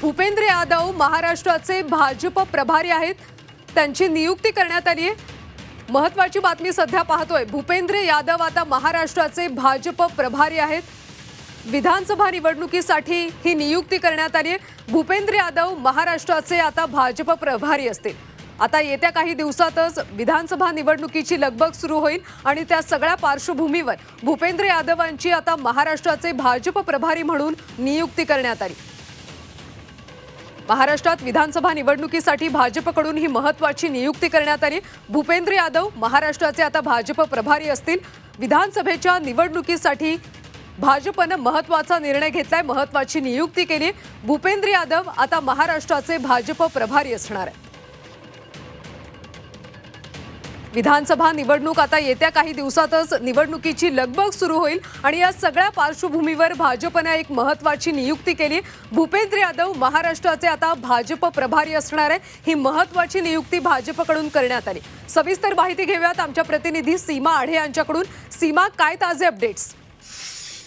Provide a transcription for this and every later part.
भूपेंद्र यादव महाराष्ट्राचे भाजप प्रभारी आहेत. त्यांची नियुक्ती करण्यात आली आहे. महत्वाची बातमी सध्या पाहतोय. भूपेंद्र यादव आता महाराष्ट्राचे भाजप प्रभारी आहेत. विधानसभा निवडणुकीसाठी ही नियुक्ती करण्यात आली आहे. भूपेंद्र यादव महाराष्ट्राचे आता भाजप प्रभारी असतील. आता येत्या काही दिवसातच विधानसभा निवडणुकीची लगबग सुरू होईल आणि त्या सगळ्या पार्श्वभूमीवर भूपेंद्र यादवांची आता महाराष्ट्राचे भाजप प्रभारी म्हणून नियुक्ती करण्यात आली. महाराष्ट्रात विधानसभा निवडणुकीसाठी भाजपकडून ही महत्वाची नियुक्ती करण्यात आली. भूपेंद्र यादव महाराष्ट्राचे आता भाजप प्रभारी असतील. विधानसभेच्या निवडणुकीसाठी भाजपनं महत्त्वाचा निर्णय घेतलाय महत्वाची नियुक्ती केली. भूपेंद्र यादव आता महाराष्ट्राचे भाजप प्रभारी असणार आहे विधानसभा निवडणूक आता येत्या काही दिवसातच निवडणुकीची लगबग सुरू होईल आणि या सगळ्या पार्श्वभूमीवर भाजपने एक महत्वाची नियुक्ती केली. भूपेंद्र यादव महाराष्ट्राचे आता भाजप प्रभारी असणार आहे. ही महत्वाची नियुक्ती भाजपकडून करण्यात आली. सविस्तर माहिती घेऊयात आमच्या प्रतिनिधी सीमा आढे यांच्याकडून. सीमा काय ताजे अपडेट्स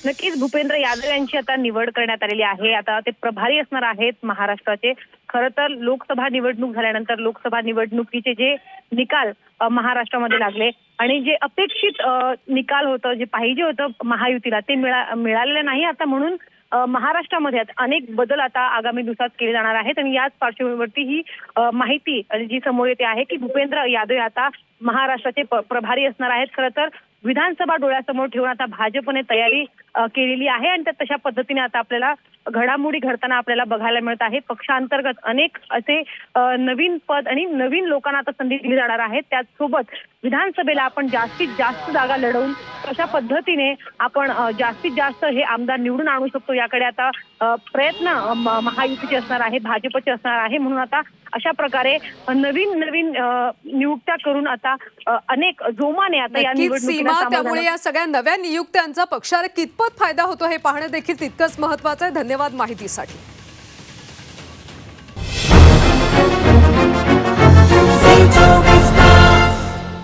नक्कीच भूपेंद्र यादव यांची आता निवड करण्यात आलेली आहे. आता ते प्रभारी असणार आहेत महाराष्ट्राचे. खरं तर लोकसभा निवडणूक झाल्यानंतर लोकसभा निवडणुकीचे जे निकाल महाराष्ट्रामध्ये लागले आणि जे अपेक्षित निकाल होतं जे पाहिजे होतं महायुतीला ते मिळा मिळालेलं नाही आता म्हणून महाराष्ट्रामध्ये अनेक बदल आता आगामी दिवसात केले जाणार आहेत आणि याच पार्श्वभूमीवरती ही माहिती जी समोर येते आहे की भूपेंद्र यादव आता महाराष्ट्राचे प्रभारी असणार आहेत. खरं तर विधानसभा डोळ्यासमोर ठेवून आता भाजपने तयारी केलेली आहे आणि त्या तशा पद्धतीने आता आपल्याला घडामोडी घडताना आपल्याला बघायला मिळत आहे. पक्षांतर्गत अनेक असे नवीन पद आणि नवीन लोकांना आता संधी दिली जाणार आहे. त्याचसोबत विधानसभेला आपण जास्तीत जास्त जागा लढवून कशा पद्धतीने आपण जास्तीत जास्त हे आमदार निवडून आणू शकतो याकडे आता प्रयत्न महायुतीचे असणार आहे भाजपचे असणार आहे. म्हणून आता अशा प्रकारे नवीन नवीन नियुक्त्या करून आता अनेक जोमाने आता या निवडणुकीला त्यामुळे या सगळ्या नव्या नियुक्त्यांचा पक्षाला कितपत फायदा होतो हे पाहणं देखील तितकंच महत्वाचं आहे. धन्यवाद माहितीसाठी.